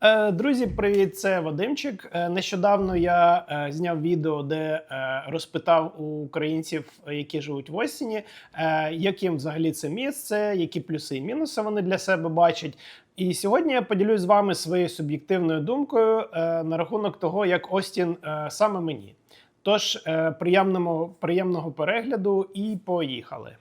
Е, Друзі, привіт, це Вадимчик. Е, Нещодавно я е, зняв відео, де розпитав у українців, які живуть в Остіні, е, яким взагалі це місце, які плюси і мінуси вони для себе бачать. І сьогодні я поділюсь з вами своєю суб'єктивною думкою на рахунок того, як Остін саме мені. Тож, приємного, приємного перегляду і поїхали.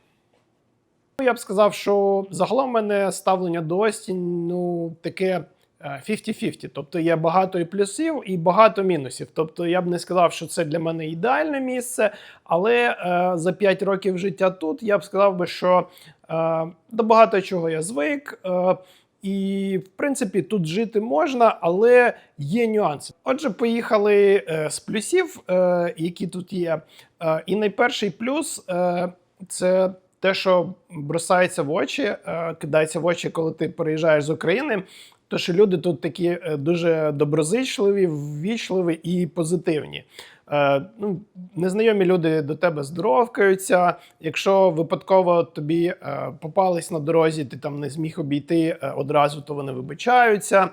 Ну, Я б сказав, що загалом мене ставлення до Остін ну, таке 50-50. Тобто є багато і плюсів, і багато мінусів. Тобто я б не сказав, що це для мене ідеальне місце, але е, за 5 років життя тут я б сказав би, що е, до багато чого я звик. Е, і, в принципі, тут жити можна, але є нюанси. Отже, поїхали е, з плюсів, е, які тут є. Е, і найперший плюс е, це те, що бросається в очі, е, кидається в очі, коли ти переїжджаєш з України. То що люди тут такі е, дуже доброзичливі, ввічливі і позитивні. Е, ну, незнайомі люди до тебе здоровкаються. Якщо випадково тобі е, попались на дорозі, ти там не зміг обійти одразу, то вони вибачаються,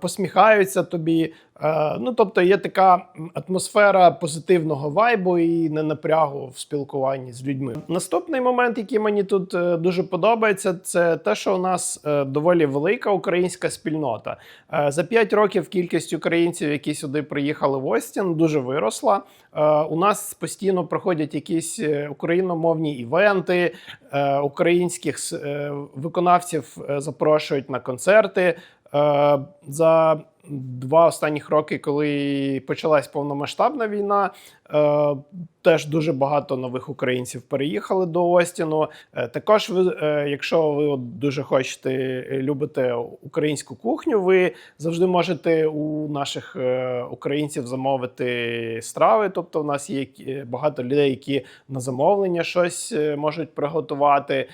посміхаються тобі. Е, ну, тобто є така атмосфера позитивного вайбу і не напрягу в спілкуванні з людьми. Наступний момент, який мені тут е, дуже подобається, це те, що у нас е, доволі велика українська спільнота. Е, За 5 років кількість українців, які сюди приїхали в Остін, дуже виросла. Е, У нас постійно проходять якісь е, україномовні івенти, е, українських е, виконавців е, запрошують на концерти. Е, За два останніх роки, коли почалась повномасштабна війна, е, теж дуже багато нових українців переїхали до Остіну. Е, Також ви, е, якщо ви от дуже хочете е, любите українську кухню, ви завжди можете у наших е, українців замовити страви. Тобто, у нас є е, багато людей, які на замовлення щось е, можуть приготувати. Е,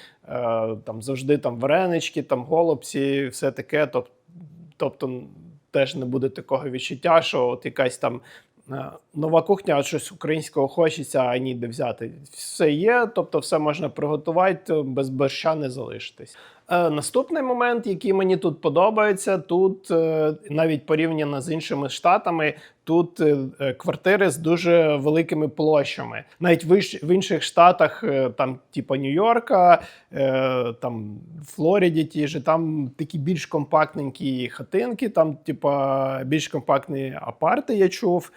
Там завжди там варенички, там голубці, все таке. Тоб- Тобто теж не буде такого відчуття, що от якась там е, нова кухня, а щось українського хочеться, а ніде взяти. Все є, тобто все можна приготувати, без борща не залишитись. Е, наступний момент, який мені тут подобається, тут е, навіть порівняно з іншими штатами, тут е, квартири з дуже великими площами. Навіть в, інших штатах, там, типу Нью-Йорка, там Флориді, ті ж, там такі більш компактненькі хатинки, там, типа, більш компактні апарти, я чув.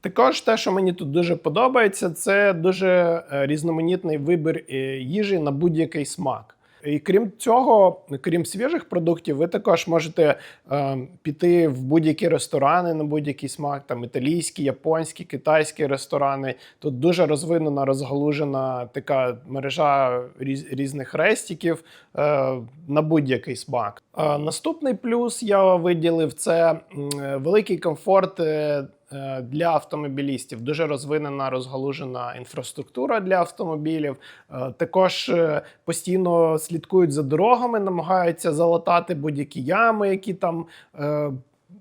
Також те, що мені тут дуже подобається, це дуже різноманітний вибір їжі на будь-який смак. І крім цього, крім свіжих продуктів, ви також можете е, піти в будь-які ресторани на будь-який смак, там італійські, японські, китайські ресторани. Тут дуже розвинена, розгалужена така мережа різ, різних рестіків е, на будь-який смак. Е, наступний плюс я виділив це е, великий комфорт. е, Для автомобілістів дуже розвинена розгалужена інфраструктура для автомобілів. Е, Також е, постійно слідкують за дорогами, намагаються залатати будь-які ями, які там е,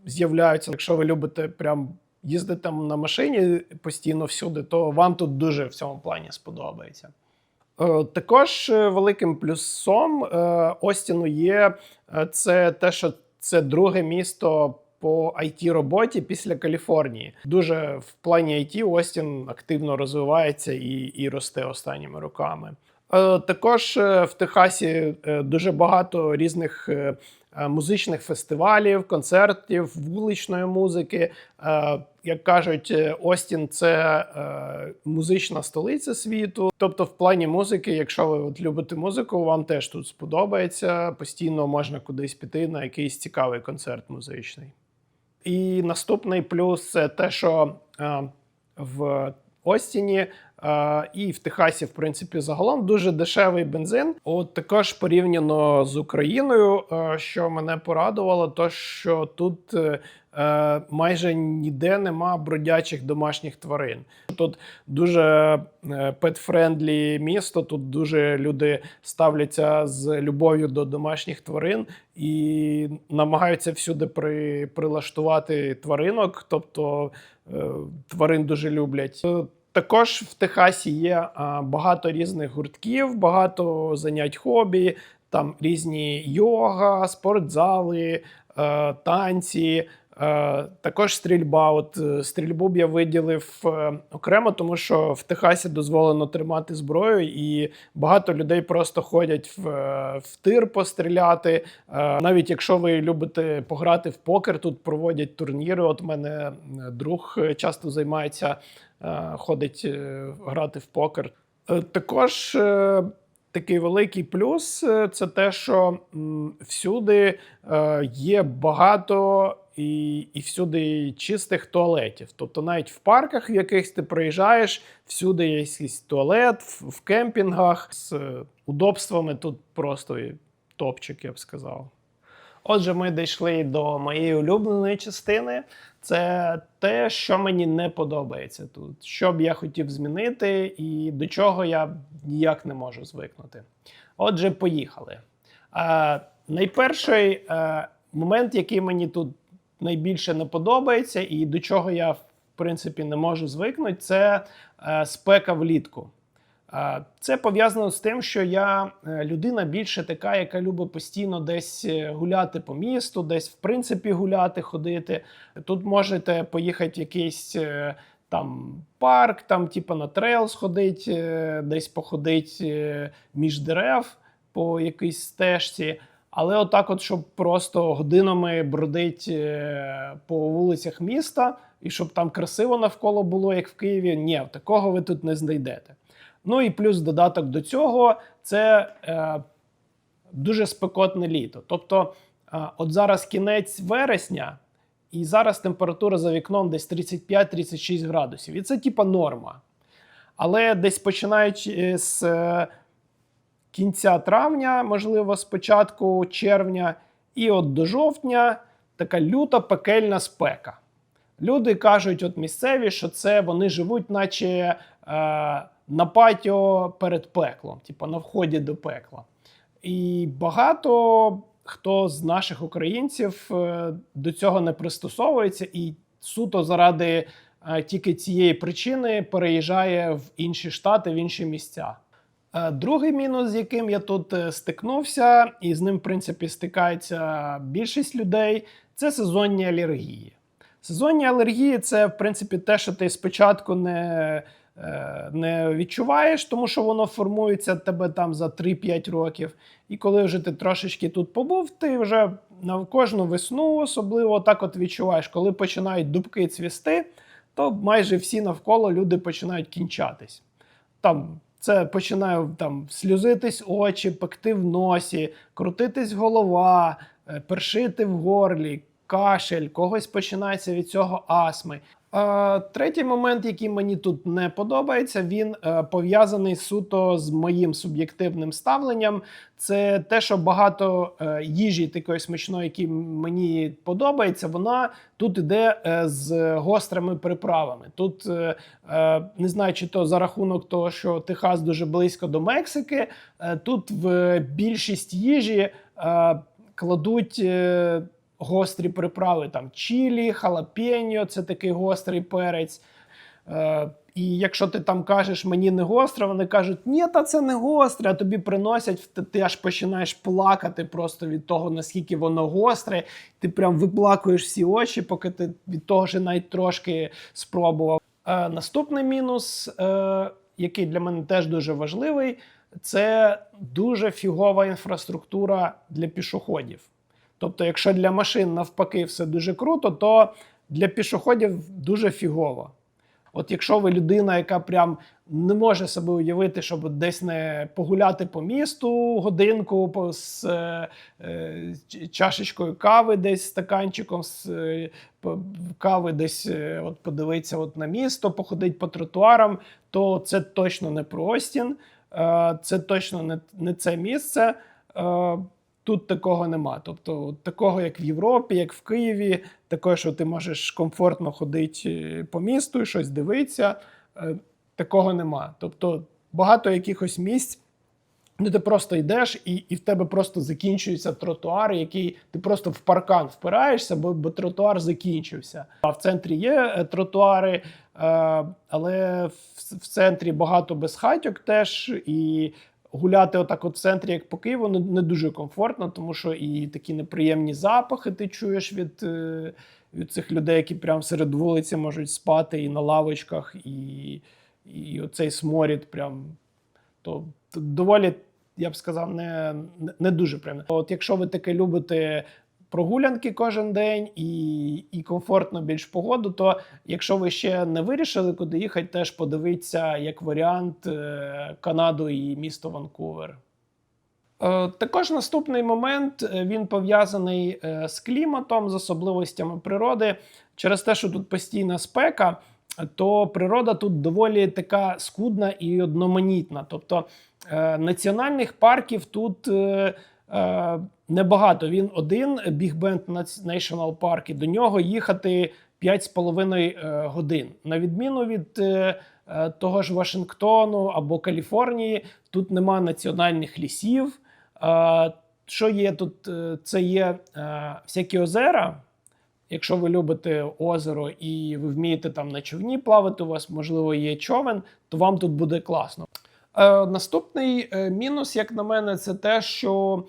з'являються. Якщо ви любите прям їздити на машині постійно всюди, то вам тут дуже в цьому плані сподобається. Е, Також е, великим плюсом е, Остіну є е, це те, що це друге місто по it роботі після Каліфорнії. Дуже в плані IT Остін активно розвивається і, і росте останніми роками. Е, Також е, в Техасі е, дуже багато різних музичних фестивалів, концертів, вуличної музики. Як кажуть, Остін це музична столиця світу. Тобто, в плані музики, якщо ви от любите музику, вам теж тут сподобається. Постійно можна кудись піти на якийсь цікавий концерт музичний. І наступний плюс це те, що е, в Остіні е, і в Техасі, в принципі, загалом дуже дешевий бензин. От також порівняно з Україною, що мене порадувало, то що тут е, е, майже ніде нема бродячих домашніх тварин. Тут дуже пет-френдлі місто. Тут дуже люди ставляться з любов'ю до домашніх тварин і намагаються всюди при, прилаштувати тваринок, тобто е, тварин дуже люблять. Також в Техасі є багато різних гуртків, багато занять хобі, там різні йога, спортзали, е, танці. Е, Також стрільба. От е, стрільбу б я виділив окремо, тому що в Техасі дозволено тримати зброю, і багато людей просто ходять в, в тир постріляти. Навіть якщо ви любите пограти в покер, тут проводять турніри. От мене друг часто займається, ходить е, грати в покер. Е, Також е, такий великий плюс е, це те, що всюди е, є багато і, і всюди чистих туалетів. Тобто, навіть в парках, в яких ти приїжджаєш, всюди є якийсь туалет, в, в кемпінгах з е, удобствами тут просто топчик, я б сказав. Отже, ми дійшли до моєї улюбленої частини. Це те, що мені не подобається тут, що б я хотів змінити, і до чого я ніяк не можу звикнути. Отже, поїхали. Е, найперший е, момент, який мені тут найбільше не подобається, і до чого я в принципі не можу звикнути, це е, спека влітку. Е, Це пов'язано з тим, що я е, людина більше така, яка любить постійно десь е, гуляти по місту, десь в принципі гуляти, ходити. Тут можете поїхати в якийсь там парк, там, типу, на трейл сходить, е, десь походить е, між дерев по якійсь стежці. Але отак, от, щоб просто годинами бродить е, по вулицях міста, і щоб там красиво навколо було, як в Києві, ні, такого ви тут не знайдете. Ну і плюс додаток до цього це е, дуже спекотне літо. Тобто, е, от зараз кінець вересня, і зараз температура за вікном десь 35-36 градусів. І це типа норма. Але десь починаючи з е, кінця травня, можливо, з початку червня, і от до жовтня така люта пекельна спека. Люди кажуть, от місцеві, що це вони живуть, наче е, на патіо перед пеклом, типу на вході до пекла. І багато хто з наших українців е, до цього не пристосовується і суто заради е, тільки цієї причини переїжджає в інші штати, в інші місця. Е, Другий мінус, з яким я тут стикнувся, і з ним, в принципі, стикається більшість людей, це сезонні алергії. Сезонні алергії це, в принципі, те, що ти спочатку не, не відчуваєш, тому що воно формується тебе там за 3-5 років. І коли вже ти трошечки тут побув, ти вже на кожну весну особливо так от відчуваєш, коли починають дубки цвісти, то майже всі навколо люди починають кінчатись. Там це починає там сльозитись очі, пекти в носі, крутитись голова, е, першити в горлі, кашель, когось починається від цього астми. Третій момент, який мені тут не подобається, він е, пов'язаний суто з моїм суб'єктивним ставленням. Це те, що багато е, їжі такої смачної, які мені подобається, вона тут іде е, з гострими приправами. Тут не знаю, чи то за рахунок того, що Техас дуже близько до Мексики. Тут в більшість їжі кладуть. Гострі приправи, там чілі, халапеньо, це такий гострий перець. Е, і якщо ти там кажеш, мені не гостре, вони кажуть, ні, та це не гостре, а тобі приносять, ти, ти аж починаєш плакати просто від того, наскільки воно гостре. Ти прям виплакуєш всі очі, поки ти від того ж навіть трошки спробував. Е, наступний мінус, е, який для мене теж дуже важливий, це дуже фігова інфраструктура для пішоходів. Тобто, якщо для машин навпаки все дуже круто, то для пішоходів дуже фігово. От якщо ви людина, яка прям не може себе уявити, щоб десь не погуляти по місту годинку з е, е, чашечкою кави, десь стаканчиком з е, кави, десь е, от подивитися от на місто, походити по тротуарам, то це точно не про Остін, е, це точно не, не це місце. Е, Тут такого нема. Тобто, такого, як в Європі, як в Києві, такого, що ти можеш комфортно ходити е, по місту і щось дивитися, е, такого нема. Тобто багато якихось місць, де ти просто йдеш, і, і в тебе просто закінчується тротуар, який ти просто в паркан впираєшся, бо, бо тротуар закінчився. А в центрі є е, тротуари, але в, в центрі багато безхатьок теж і. Гуляти отак от в центрі, як по Києву, не, не дуже комфортно, тому що і такі неприємні запахи ти чуєш від, е, від цих людей, які прямо серед вулиці можуть спати і на лавочках, і, і оцей сморід прям то, то доволі, я б сказав, не, не- дуже приємно. От якщо ви таке любите прогулянки кожен день і, і комфортно більш погоду, то якщо ви ще не вирішили, куди їхати, теж подивіться як варіант е, Канаду і місто Ванкувер. Е, Також наступний момент е, він пов'язаний з кліматом, з особливостями природи. Через те, що тут постійна спека, то природа тут доволі така скудна і одноманітна. Тобто національних парків тут небагато. Він один Big Bend National Park, і до нього їхати 5,5 е, годин. На відміну від е, е, того ж Вашингтону або Каліфорнії, тут нема національних лісів. Що є тут? Це є всякі озера. Якщо ви любите озеро і ви вмієте там на човні плавати, у вас можливо є човен, то вам тут буде класно. Е, наступний мінус, як на мене, це те, що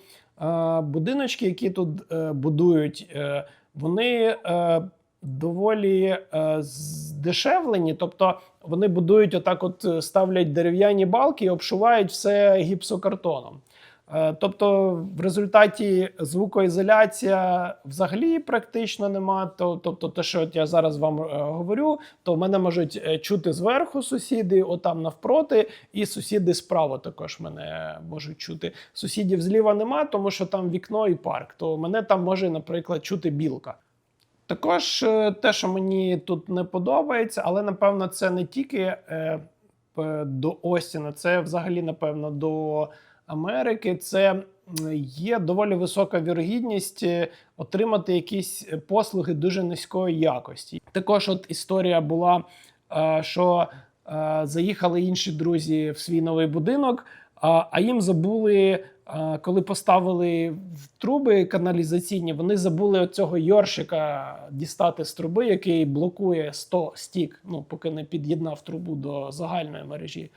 будиночки, які тут е, будують, е, вони е, доволі здешевлені. Тобто вони будують отак, от ставлять дерев'яні балки і обшивають все гіпсокартоном. Е, Тобто, в результаті звукоізоляція взагалі практично нема. То, тобто, те, що я зараз вам е, говорю, то мене можуть е, чути зверху сусіди, отам навпроти, і сусіди справа також мене можуть чути. Сусідів зліва нема, тому що там вікно і парк. То мене там може, наприклад, чути білка. Також те, що мені тут не подобається, але напевно це не тільки до Остіна, це взагалі, напевно, до Америки. Це є доволі висока вірогідність е, отримати якісь послуги дуже низької якості. Також, от історія була, е, що е, заїхали інші друзі в свій новий будинок, а, їм забули. Коли поставили в труби каналізаційні, вони забули оцього йоршика дістати з труби, який блокує 100 стік, ну поки не під'єднав трубу до загальної мережі.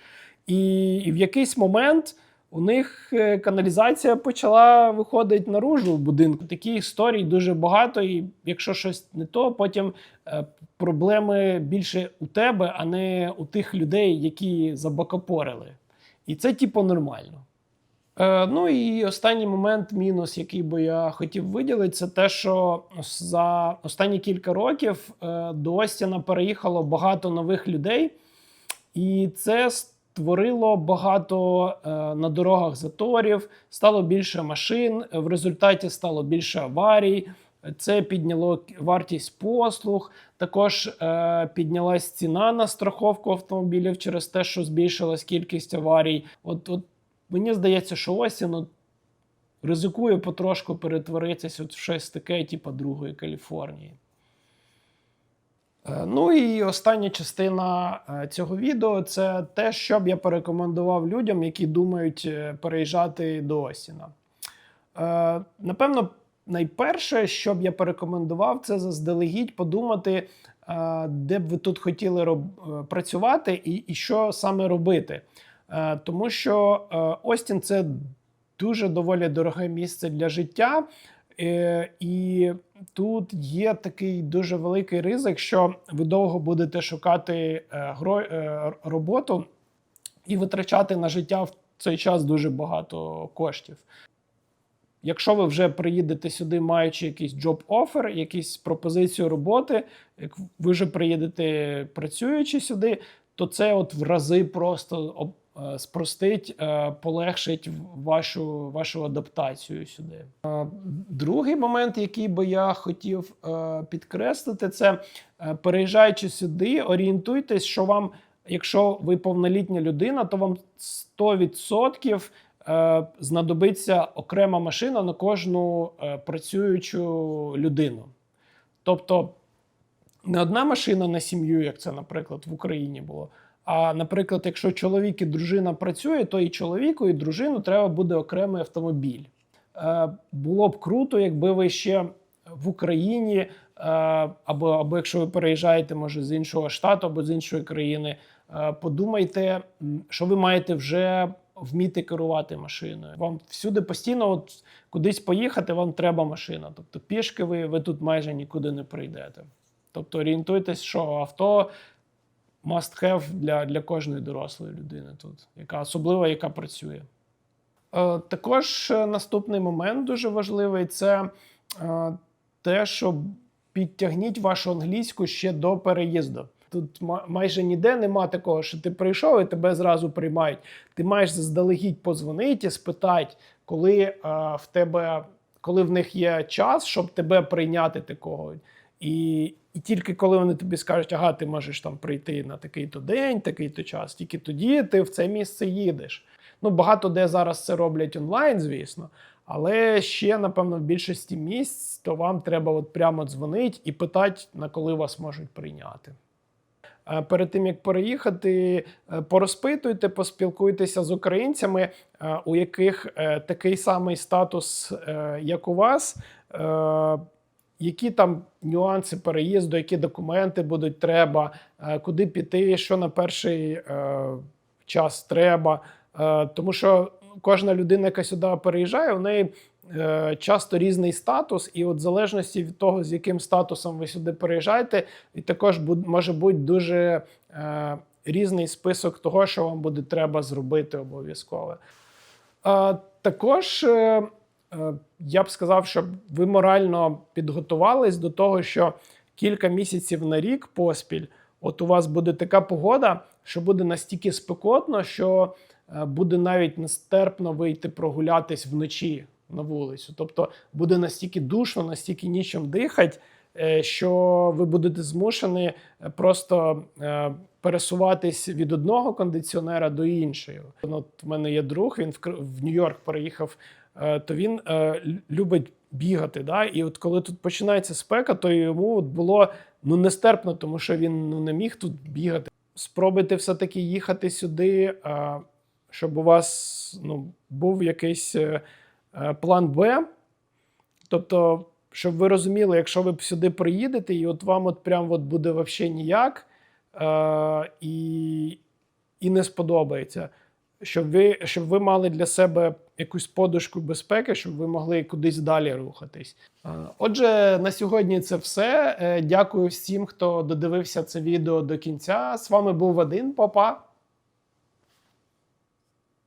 І, і в якийсь момент у них е, каналізація почала виходити наружу в будинку. Таких історій дуже багато, і якщо щось не то, потім е, проблеми більше у тебе, а не у тих людей, які забакопорили. І це, типу, нормально. Е, ну і останній момент, мінус, який би я хотів виділити, це те, що за останні кілька років е, до Остіна переїхало багато нових людей, і це створило багато е, на дорогах заторів, стало більше машин. В результаті стало більше аварій. Це підняло вартість послуг. Також е, піднялась ціна на страховку автомобілів через те, що збільшилась кількість аварій. От, от мені здається, що Остін от, ризикує потрошку перетворитися в щось таке, типу другої Каліфорнії. Е, Ну і остання частина е, цього відео це те, що б я порекомендував людям, які думають е, переїжджати до Остіна. Е, Напевно, найперше, що б я порекомендував, це заздалегідь подумати, де б ви тут хотіли працювати і, і що саме робити. Тому що Остін це дуже доволі дороге місце для життя. І тут є такий дуже великий ризик, що ви довго будете шукати е, гро- е, роботу і витрачати на життя в цей час дуже багато коштів. Якщо ви вже приїдете сюди, маючи якийсь job offer, якусь пропозицію роботи, як ви вже приїдете працюючи сюди, то це от в рази просто спростить, е, полегшить вашу, вашу адаптацію сюди. Е, Другий момент, який би я хотів е, підкреслити, це е, переїжджаючи сюди, орієнтуйтесь, що вам, якщо ви повнолітня людина, то вам 100% е, знадобиться окрема машина на кожну е, працюючу людину. Тобто не одна машина на сім'ю, як це, наприклад, в Україні було. А, наприклад, якщо чоловік і дружина працює, то і чоловіку, і дружину треба буде окремий автомобіль. Е, було б круто, якби ви ще в Україні, е, або, або якщо ви переїжджаєте, може, з іншого штату або з іншої країни, е, подумайте, що ви маєте вже вміти керувати машиною. Вам всюди постійно, от кудись поїхати, вам треба машина. Тобто пішки ви, ви тут майже нікуди не прийдете. Тобто орієнтуйтесь, що авто must have для, для кожної дорослої людини тут, яка особливо яка працює. Е, Також е, наступний момент дуже важливий це е, те, що підтягніть вашу англійську ще до переїзду. Тут майже ніде нема такого, що ти прийшов і тебе зразу приймають. Ти маєш заздалегідь позвонити, і спитати, коли е, в тебе, коли в них є час, щоб тебе прийняти такого. І, і тільки коли вони тобі скажуть, ага, ти можеш там прийти на такий-то день, такий-то час, тільки тоді ти в це місце їдеш. Ну, багато де зараз це роблять онлайн, звісно. Але ще, напевно, в більшості місць, то вам треба от прямо дзвонити і питати, на коли вас можуть прийняти. Е, Перед тим як переїхати, е, порозпитуйте, поспілкуйтеся з українцями, е, у яких такий самий статус, як у вас. Які там нюанси переїзду, які документи будуть треба, е, куди піти, що на перший е, час треба. Е, Тому що кожна людина, яка сюди переїжджає, у неї часто різний статус, і от в залежності від того, з яким статусом ви сюди переїжджаєте, і також може бути дуже різний список того, що вам буде треба зробити обов'язково. Також я б сказав, щоб ви морально підготувались до того, що кілька місяців на рік поспіль, от у вас буде така погода, що буде настільки спекотно, що е, буде навіть нестерпно вийти прогулятись вночі на вулицю. Тобто буде настільки душно, настільки нічим дихати, е, що ви будете змушені е, просто е, пересуватись від одного кондиціонера до іншого. От в мене є друг, він в Нью-Йорк переїхав, е, то він е, любить бігати. Да? І от коли тут починається спека, то йому от було ну нестерпно, тому що він ну, не міг тут бігати. Спробуйте все-таки їхати сюди, е, щоб у вас ну, був якийсь е, е, план Б. Тобто, щоб ви розуміли, якщо ви сюди приїдете, і от вам от прям от буде вообще ніяк, е, і, і не сподобається, щоб ви, щоб ви мали для себе якусь подушку безпеки, щоб ви могли кудись далі рухатись. Отже, на сьогодні це все. Е, Дякую всім, хто додивився це відео до кінця. З вами був Вадим Попа.